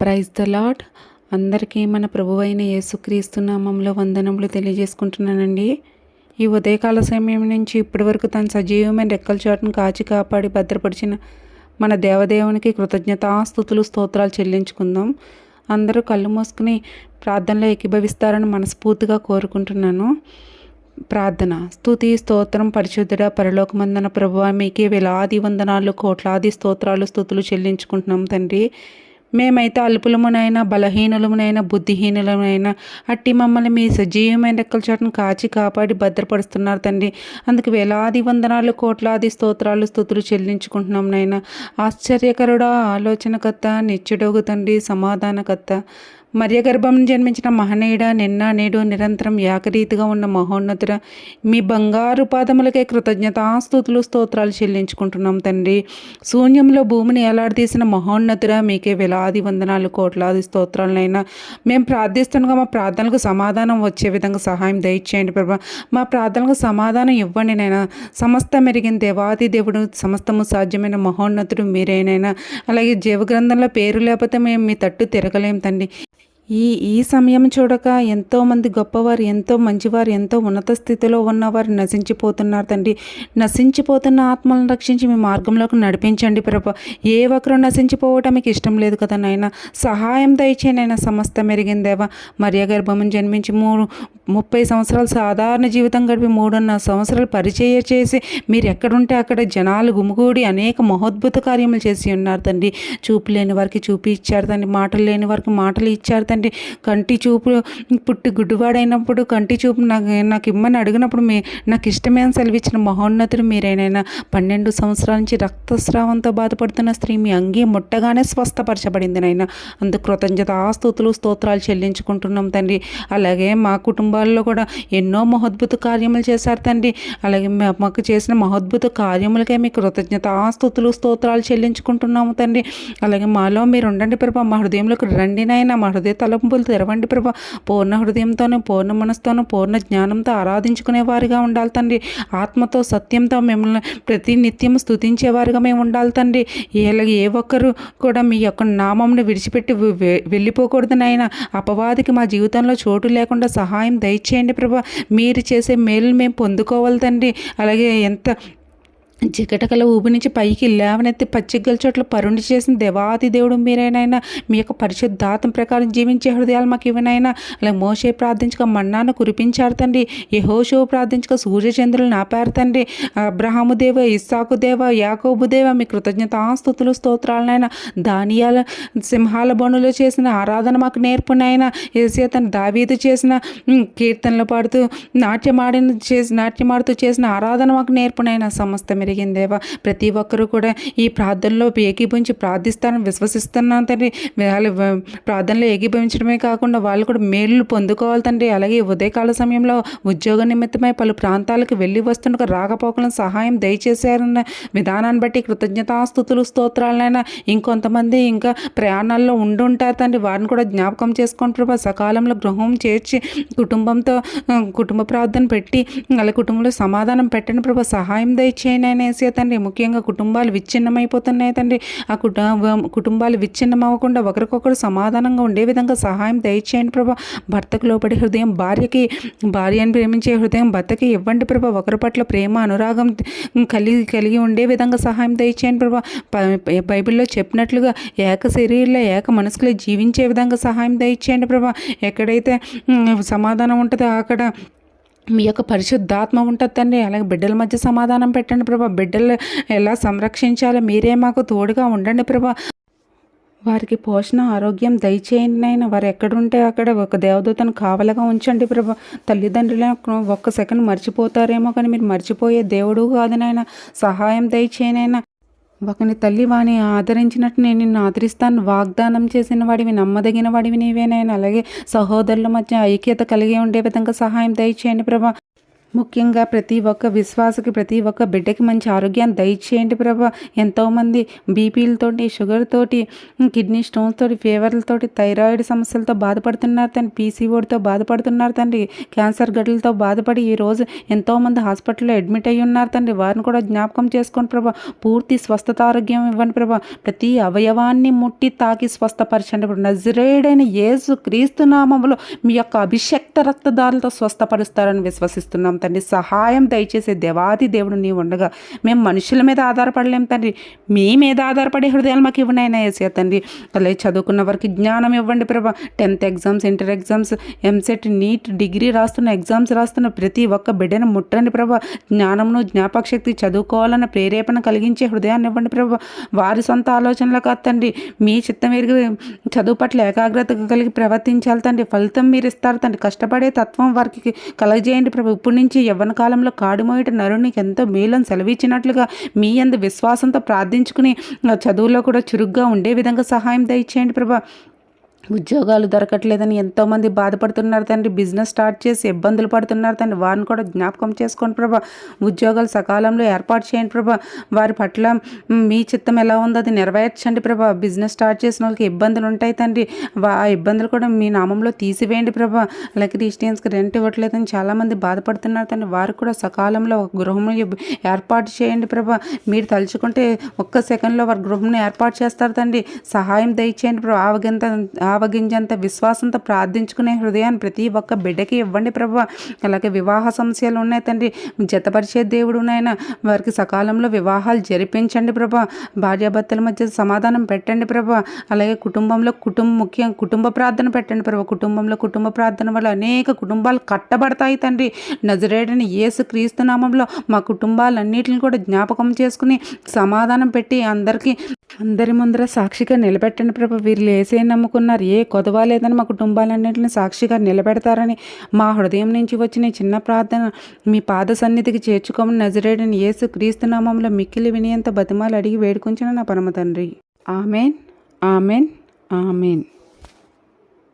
Praise the lord అందరికీ మన ప్రభువైన యేసుక్రీస్తు నామంలో వందనములు తెలియజేసుకుంటున్నానండి. ఈ ఉదయకాల సమయం నుంచి ఇప్పటి వరకు తన సజీవమైన రెక్కల చాటును కాచి కాపాడి భద్రపరిచిన మన దేవదేవునికి కృతజ్ఞతాస్థుతులు స్తోత్రాలు చెల్లించుకుందాం. అందరూ కళ్ళు మూసుకుని ప్రార్థనలో ఏకీభవిస్తారని మనస్ఫూర్తిగా కోరుకుంటున్నాను. ప్రార్థన. స్థుతి స్తోత్రం పరిశుద్ధుడ పరలోకమందన ప్రభువ మీకే వేలాది వందనాలు కోట్లాది స్తోత్రాలు స్తుతులు చెల్లించుకుంటున్నాం తండ్రి. మేమైతే అల్పులమునైనా బలహీనులమునైనా బుద్ధిహీనులమునైనా అట్టి మమ్మల్ని మీ సజీవమైన రెక్కల చాటును కాచి కాపాడి భద్రపరుస్తున్నారు తండ్రి. అందుకు వేలాది వందనాలు కోట్లాది స్తోత్రాలు స్తుతులు చెల్లించుకుంటున్నాం నాయన. ఆశ్చర్యకరుడా ఆలోచనకర్త నిత్యుడోగు తండ్రి సమాధానకర్త. మర్యగర్భం జన్మించిన మహనీయుడ నిన్న నేడు నిరంతరం యాకరీతిగా ఉన్న మహోన్నతుడ మీ బంగారు పాదములకే కృతజ్ఞతాస్తుతులు స్తోత్రాలు చెల్లించుకుంటున్నాం తండ్రి. శూన్యంలో భూమిని ఎలాడదీసిన మహోన్నతుడ మీకే వేలాది వందనాలు కోట్లాది స్తోత్రాలనైనా మేము ప్రార్థిస్తుండగా మా ప్రార్థనలకు సమాధానం వచ్చే విధంగా సహాయం దయచేయండి ప్రభా. మా ప్రార్థనలకు సమాధానం ఇవ్వండి నైనా సమస్త మెరిగిన దేవాది దేవుడు సమస్తము సాధ్యమైన మహోన్నతుడు మీరేనైనా. అలాగే జీవగ్రంథంలో పేరు లేకపోతే మేము మీ తట్టు తిరగలేం తండ్రి. ఈ ఈ సమయం చూడక ఎంతోమంది గొప్పవారు ఎంతో మంచివారు ఎంతో ఉన్నత స్థితిలో ఉన్నవారు నశించిపోతున్నారు తండ్రి. నశించిపోతున్న ఆత్మలను రక్షించి మీ మార్గంలోకి నడిపించండి ప్రభా. ఏ ఒక్కరు నశించిపోవటం మీకు ఇష్టం లేదు కదా నాయన. సహాయం దయచేనైనా సమస్త మెరిగిందేవా మరియ గర్భం జన్మించి మూడు ముప్పై సంవత్సరాలు సాధారణ జీవితం గడిపి మూడున్నర సంవత్సరాలు పరిచయ చేసి మీరు ఎక్కడుంటే అక్కడ జనాలు గుమిగూడి అనేక మహోద్భుత కార్యములు చేసి ఉన్నారు తండ్రి. చూపు లేని వారికి చూపి ఇచ్చారు తండ్రి. మాటలు లేని వారికి మాటలు ఇచ్చారు తండ్రి. కంటి చూపు పుట్టి గుడ్డువాడైనప్పుడు కంటి చూపు నాకు నాకు ఇమ్మని అడిగినప్పుడు మీ నాకు ఇష్టమైన సెలవిచ్చిన మహోన్నతుడు మీరేనైనా పన్నెండు సంవత్సరాల నుంచి రక్తస్రావంతో బాధపడుతున్న స్త్రీ మీ అంగీ ముట్టగానే స్వస్థపరచబడింది నాయన అందుకు కృతజ్ఞత ఆస్తుతులు స్తోత్రాలు చెల్లించుకుంటున్నాం తండ్రి. అలాగే మా వాళ్ళు కూడా ఎన్నో మహోద్భుత కార్యములు చేశారు తండ్రి. అలాగే మాకు చేసిన మహోద్భుత కార్యములకే మీ కృతజ్ఞత ఆస్తుతులు స్తోత్రాలు చెల్లించుకుంటున్నాము తండ్రి. అలాగే మాలో మీరు ఉండండి ప్రభా మా హృదయంలోకి రండి నాయన మా హృదయ తలంపులు తెరవండి ప్రభా. పూర్ణ హృదయంతోనూ పూర్ణ మనసుతోనూ పూర్ణ జ్ఞానంతో ఆరాధించుకునే వారిగా ఉండాలి తండ్రి. ఆత్మతో సత్యంతో మిమ్మల్ని ప్రతి నిత్యం స్తుతించేవారుగా మేము ఉండాలి తండ్రి. ఇలాగ ఏ ఒక్కరు కూడా మీ యొక్క నామంను విడిచిపెట్టి వెళ్ళిపోకూడదు నాయన. అపవాదికి మా జీవితంలో చోటు లేకుండా సహాయం దయచేయండి ప్రభా. మీరు చేసే మేలు మేము పొందుకోవాలి తండ్రి. అలాగే ఎంత జిగటకల ఊబి నుంచి పైకి లేవనెత్తి పచ్చిగల చోట్ల పరుండి చేసిన దేవాది దేవుడు మీరేనైనా మీ యొక్క పరిశుద్ధాతం ప్రకారం జీవించే హృదయాలు మాకు ఇవ్వనైనా. అలా మోసే ప్రార్థించక మన్నాను కురిపించారు తండ్రి. యహోషో ప్రార్థించక సూర్యచంద్రులను ఆపారు తండ్రి. అబ్రహాము దేవ ఇస్సాకు దేవ యాకోబు దేవ మీ కృతజ్ఞత ఆస్తుతులు స్తోత్రాలనైనా దానియాల సింహాల బణులు చేసిన ఆరాధన మాకు నేర్పునైనా. ఏసేతను దావీదు చేసిన కీర్తనలు పాడుతూ నాట్యమాడిన చేసి నాట్యమాడుతూ చేసిన ఆరాధన మాకు నేర్పునైనా. సమస్త మీరు జరిగిందేవా ప్రతి ఒక్కరూ కూడా ఈ ప్రార్థనలో ఏకీభవించి ప్రార్థిస్తారని విశ్వసిస్తున్నాను తండ్రి. వాళ్ళు ప్రార్థనలో ఏకీభవించడమే కాకుండా వాళ్ళు కూడా మేలు పొందుకోవాలి తండ్రి. అలాగే ఉదయకాల సమయంలో ఉద్యోగ నిమిత్తమై పలు ప్రాంతాలకు వెళ్ళి వస్తుండగా రాకపోకలను సహాయం దయచేశారన్న విధానాన్ని బట్టి కృతజ్ఞతాస్థుతులు స్తోత్రాలైనా ఇంకొంతమంది ఇంకా ప్రయాణాల్లో ఉండుంటారు తండ్రి. వారిని కూడా జ్ఞాపకం చేసుకొని ప్రభా సకాలంలో గృహం చేర్చి కుటుంబంతో కుటుంబ ప్రార్థన పెట్టి వాళ్ళ కుటుంబంలో సమాధానం పెట్టండి ప్రభా. సహాయం దయచేయనైనా ఆయన తండ్రి ముఖ్యంగా కుటుంబాలు విచ్ఛిన్నమైపోతున్నాయి తండ్రి. ఆ కుటుంబ కుటుంబాలు విచ్ఛిన్నం అవ్వకుండా ఒకరికొకరు సమాధానంగా ఉండే విధంగా సహాయం దయచేయండి ప్రభా. భర్తకు లోబడి హృదయం భార్యకి భార్యను ప్రేమించే హృదయం భర్తకి ఇవ్వండి ప్రభా. ఒకరి పట్ల ప్రేమ అనురాగం కలిగి కలిగి ఉండే విధంగా సహాయం దయచేయండి ప్రభా. బైబిల్లో చెప్పినట్లుగా ఏక శరీరంలో ఏక మనసులో జీవించే విధంగా సహాయం దయచేయండి ప్రభా. ఎక్కడైతే సమాధానం ఉంటుందో అక్కడ మీ యొక్క పరిశుద్ధాత్మ ఉంటుంది తండ్రి. అలాగే బిడ్డల మధ్య సమాధానం పెట్టండి ప్రభా. బిడ్డలు ఎలా సంరక్షించాలో మీరే మాకు తోడుగా ఉండండి ప్రభా. వారికి పోషణ ఆరోగ్యం దయచేయండి నాయన వారు ఎక్కడుంటే అక్కడ ఒక దేవదూతను కావలగా ఉంచండి ప్రభా. తల్లిదండ్రులను ఒక్క సెకండ్ మర్చిపోతారేమో కానీ మీరు మర్చిపోయే దేవుడు కాదు నాయన సహాయం దయచేయనైనా. ఒకని తల్లి వాని ఆదరించినట్టు నేను నిన్ను ఆదరిస్తాను. వాగ్దానం చేసిన వాడివి నమ్మదగిన వాడివి నీవేనాయన అలాగే సహోదరుల మధ్య ఐక్యత కలిగి ఉండే విధంగా సహాయం దయచేయండి ప్రభా. ముఖ్యంగా ప్రతి ఒక్క విశ్వాసకి ప్రతి ఒక్క బిడ్డకి మంచి ఆరోగ్యాన్ని దయచేయండి ప్రభా. ఎంతోమంది బీపీలతోటి షుగర్తోటి కిడ్నీ స్టోన్స్ తోటి ఫీవర్లతోటి థైరాయిడ్ సమస్యలతో బాధపడుతున్నారు తండ్రి. పీసీఓడితో బాధపడుతున్నారు తండ్రి. క్యాన్సర్ గడ్డలతో బాధపడి ఈరోజు ఎంతోమంది హాస్పిటల్లో అడ్మిట్ అయ్యి ఉన్నారు తండ్రి. వారిని కూడా జ్ఞాపకం చేసుకోండి ప్రభా. పూర్తి స్వస్థత ఆరోగ్యం ఇవ్వండి ప్రభా. ప్రతి అవయవాన్ని ముట్టి తాకి స్వస్థపరచండి ప్రభా. నజరేడైన యేసు క్రీస్తు నామములో మీ యొక్క రక్త రక్తదారులతో స్వస్థపరుస్తారని విశ్వసిస్తున్నాం తండ్రి. సహాయం దయచేసే దేవాది దేవుడు నీ ఉండగా మేము మనుషుల మీద ఆధారపడలేం తండ్రి. మీ మీద ఆధారపడే హృదయాలు మాకు ఇవ్వండి అయినా వేసే తండ్రి. అలాగే చదువుకున్న వారికి జ్ఞానం ఇవ్వండి ప్రభా. Tenth exams inter exams EAMCET NEET degree రాస్తున్న ఎగ్జామ్స్ రాస్తున్న ప్రతి ఒక్క బిడ్డను ముట్టండి ప్రభా. జ్ఞానమును జ్ఞాపకశక్తి చదువుకోవాలన్న ప్రేరేపణ కలిగించే హృదయాన్ని ఇవ్వండి ప్రభా. వారి సొంత ఆలోచనలు కాదు తండ్రి. మీ చిత్తం ఎరిగి చదువు పట్ల ఏకాగ్రత కలిగి ప్రవర్తించాలి తండ్రి. ఫలితం మీరు ఇస్తారు తండ్రి. కష్టపడే తత్వం వారికి కలగజేయండి ప్రభు. ఇప్పటి నుంచి యవ్వన కాలంలో కాడుమోయట నరునికి ఎంతో మేలను సెలవిచ్చినట్లుగా మీ అందు విశ్వాసంతో ప్రార్థించుకుని చదువులో కూడా చురుగ్గా ఉండే విధంగా సహాయం దయచేయండి ప్రభా. ఉద్యోగాలు దొరకట్లేదని ఎంతోమంది బాధపడుతున్నారు తండ్రి. బిజినెస్ స్టార్ట్ చేసి ఇబ్బందులు పడుతున్నారు తండ్రి. వారిని కూడా జ్ఞాపకం చేసుకోండి ప్రభా. ఉద్యోగాలు సకాలంలో ఏర్పాటు చేయండి ప్రభా. వారి పట్ల మీ చిత్తం ఎలా ఉందో అది నెరవేర్చండి ప్రభా. బిజినెస్ స్టార్ట్ చేసిన వాళ్ళకి ఇబ్బందులు ఉంటాయి తండ్రి. వా- ఆ ఇబ్బందులు కూడా మీ నామంలో తీసివేయండి ప్రభా. అలాగే క్రిస్టియన్స్కి రెంట్ ఇవ్వట్లేదని చాలామంది బాధపడుతున్నారు తండ్రి. వారు కూడా సకాలంలో ఒక గృహం ఏర్పాటు చేయండి ప్రభా. మీరు తలుచుకుంటే ఒక్క సెకండ్లో వారి గృహంను ఏర్పాటు చేస్తారు తండ్రి. సహాయం దయచేయండి ప్రభా. ఆవగింత ఆవగింజంత విశ్వాసంతో ప్రార్థించుకునే హృదయాన్ని ప్రతి ఒక్క బిడ్డకి ఇవ్వండి ప్రభా. అలాగే వివాహ సమస్యలు ఉన్నాయి తండ్రి. జతపరిచే దేవుడు నాయన వారికి సకాలంలో వివాహాలు జరిపించండి ప్రభా. భార్యాభర్తల మధ్య సమాధానం పెట్టండి ప్రభా. అలాగే కుటుంబంలో కుటుంబ ముఖ్యం కుటుంబ ప్రార్థన పెట్టండి ప్రభా. కుటుంబంలో కుటుంబ ప్రార్థన వల్ల అనేక కుటుంబాలు కట్టబడతాయి తండ్రి. నజరేడని యేసు క్రీస్తు నామంలో మా కుటుంబాలన్నిటిని కూడా జ్ఞాపకం చేసుకుని సమాధానం పెట్టి అందరికీ అందరి ముందర సాక్షిగా నిలబెట్టండి ప్రభు. వీరు ఏసే నమ్ముకున్నారు. ఏ కొదవ లేదని మా కుటుంబాలన్నింటిని సాక్షిగా నిలబెడతారని మా హృదయం నుంచి వచ్చిన చిన్న ప్రార్థన మీ పాద సన్నిధికి చేర్చుకోమని నజరేడని యేసు క్రీస్తు నామంలో మిక్కిలి వినియంత బతిమాలు అడిగి వేడుకుంచిన నా పరమ తండ్రి. ఆమెన్. ఆమెన్. ఆమెన్.